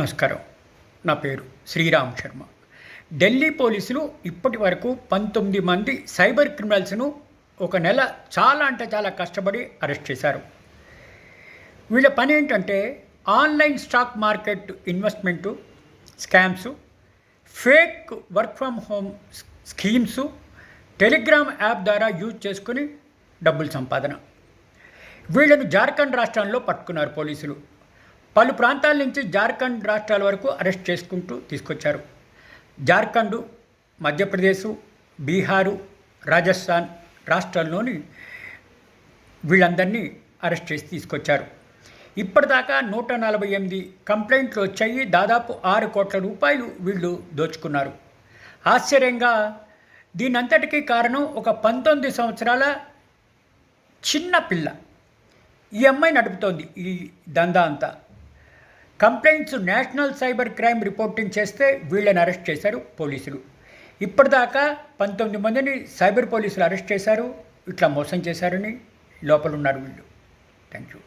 నమస్కారం. నా పేరు శ్రీరామ్ శర్మ. ఢిల్లీ పోలీసులు ఇప్పటి వరకు పంతొమ్మిది మంది సైబర్ క్రిమినల్స్ను ఒక నెల చాలా అంటే చాలా కష్టపడి అరెస్ట్ చేశారు. వీళ్ళ పని ఏంటంటే online stock market investment scams fake work from home schemes Telegram app ద్వారా యూజ్ చేసుకుని డబ్బులు సంపాదన. వీళ్ళను జార్ఖండ్ రాష్ట్రంలో పట్టుకున్నారు పోలీసులు. పలు ప్రాంతాల నుంచి జార్ఖండ్ రాష్ట్రాల వరకు అరెస్ట్ చేసుకుంటూ తీసుకొచ్చారు. జార్ఖండ్ మధ్యప్రదేశ్ బీహారు రాజస్థాన్ రాష్ట్రాల్లోని వీళ్ళందరినీ అరెస్ట్ చేసి తీసుకొచ్చారు. ఇప్పటిదాకా నూట నలభై ఎనిమిది కంప్లైంట్లు వచ్చాయి. దాదాపు ఆరు కోట్ల రూపాయలు వీళ్ళు దోచుకున్నారు. ఆశ్చర్యంగా దీనంతటికీ కారణం ఒక పంతొమ్మిది సంవత్సరాల చిన్న పిల్ల. ఈ అమ్మాయి నడుపుతోంది ఈ దందా అంతా. Complaints national cyber crime reporting చేస్తే వీళ్ళని అరెస్ట్ చేశారు పోలీసులు. ఇప్పటిదాకా పంతొమ్మిది మందిని సైబర్ పోలీసులు అరెస్ట్ చేశారు. ఇట్లా మోసం చేశారని లోపల ఉన్నారు వీళ్ళు. Thank you